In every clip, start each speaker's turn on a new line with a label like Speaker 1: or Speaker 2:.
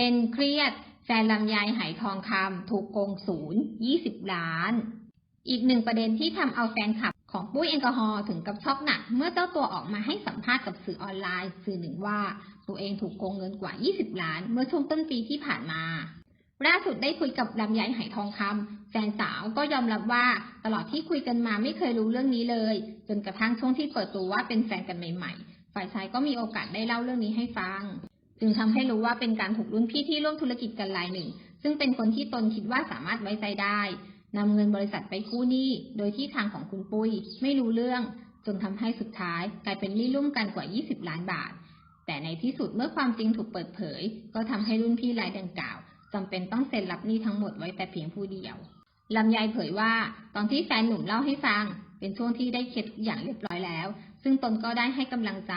Speaker 1: เป็นเครียดแฟนลำไยหายทองคำถูกโกงศูนย์20ล้าน อีกหนึ่งประเด็นที่ทำเอาแฟนคลับของปุ้ยแอลกอฮอล์ถึงกับช็อกหนัก เมื่อเจ้าตัวออกมาให้สัมภาษณ์กับสื่อออนไลน์ สื่อหนึ่งว่าตัวเองถูกโกงเงินกว่า 20 ล้าน เมื่อช่วงต้นปีที่ผ่านมา ล่าสุดได้คุยกับลำไยไหทองคำแฟนสาวก็ยอมรับว่าตลอดที่คุยกันมาไม่เคยรู้เรื่องนี้เลย จนกระทั่งช่วงที่เปิดตัวว่าเป็นแฟนกันใหม่ๆ ฝ่ายชายก็มีโอกาสได้เล่าเรื่องนี้ให้ฟัง จึงทำให้รู้ว่าเป็นการถูกรุ่นพี่ที่ร่วมธุรกิจกันรายหนึ่ง ซึ่งเป็นคนที่ตนคิดว่าสามารถไว้ใจได้นำเงินบริษัทไปกู้หนี้ โดยที่ทางของคุณปุ้ย ไม่รู้เรื่อง จนทำให้สุดท้าย กลายเป็นหนี้ร่วมกันกว่า 20 ล้านบาท แต่ในที่สุดเมื่อความจริงถูกเปิดเผย ก็ทำให้รุ่นพี่รายดังกล่าวจำเป็นต้องเซ็นรับหนี้ทั้งหมดไว้แต่เพียงผู้เดียวลำไยเผยว่า ตอนที่แฟนหนุ่มเล่าให้ฟัง เป็นช่วงที่ได้เคลียร์ทุกอย่างเรียบร้อยแล้ว ซึ่งตนก็ได้ให้กำลังใจ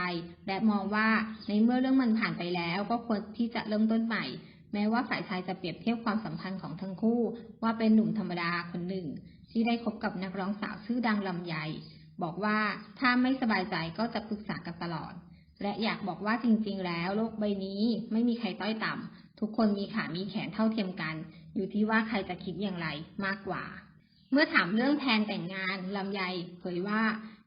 Speaker 1: และมองว่าในเมื่อเรื่องมันผ่านไปแล้ว ก็ควรที่จะเริ่มต้นใหม่ แม้ว่าฝ่ายชายจะเปรียบเทียบความสัมพันธ์ของทั้งคู่ ว่าเป็นหนุ่มธรรมดาคนหนึ่ง ที่ได้คบกับนักร้องสาวชื่อดังลำไยบอกว่าถ้าไม่สบายใจก็จะปรึกษากันตลอด และอยากบอกว่าจริงๆ แล้ว โลกใบนี้ไม่มีใครต้อยต่ำทุกคนมีขา มีแขนเท่าเทียมกัน อยู่ที่ว่าใครจะคิดอย่างไรมากกว่า เมื่อถามเรื่องแผนแต่งงานลำไยเผยว่า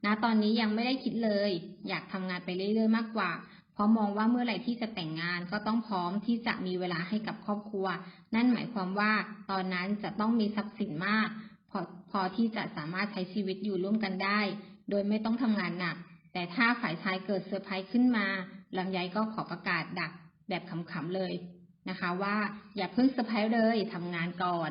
Speaker 1: ณตอนนี้ยังไม่ได้คิดเลย อยากทำงานไปเรื่อยๆมากกว่า เพราะมองว่าเมื่อไหร่ที่จะแต่งงานก็ต้องพร้อมที่จะมีเวลาให้กับครอบครัว นั่นหมายความว่าตอนนั้นจะต้องมีทรัพย์สินมาก พอพอที่จะสามารถใช้ชีวิตอยู่ร่วมกันได้ โดยไม่ต้องทำงานหนัก แต่ถ้าฝ่ายชายเกิดเซอร์ไพรส์ขึ้นมาลำไยก็ขอประกาศดักแบบขำๆเลยนะคะว่าอย่าเพิ่งเซอร์ไพรส์เลยทำงานก่อน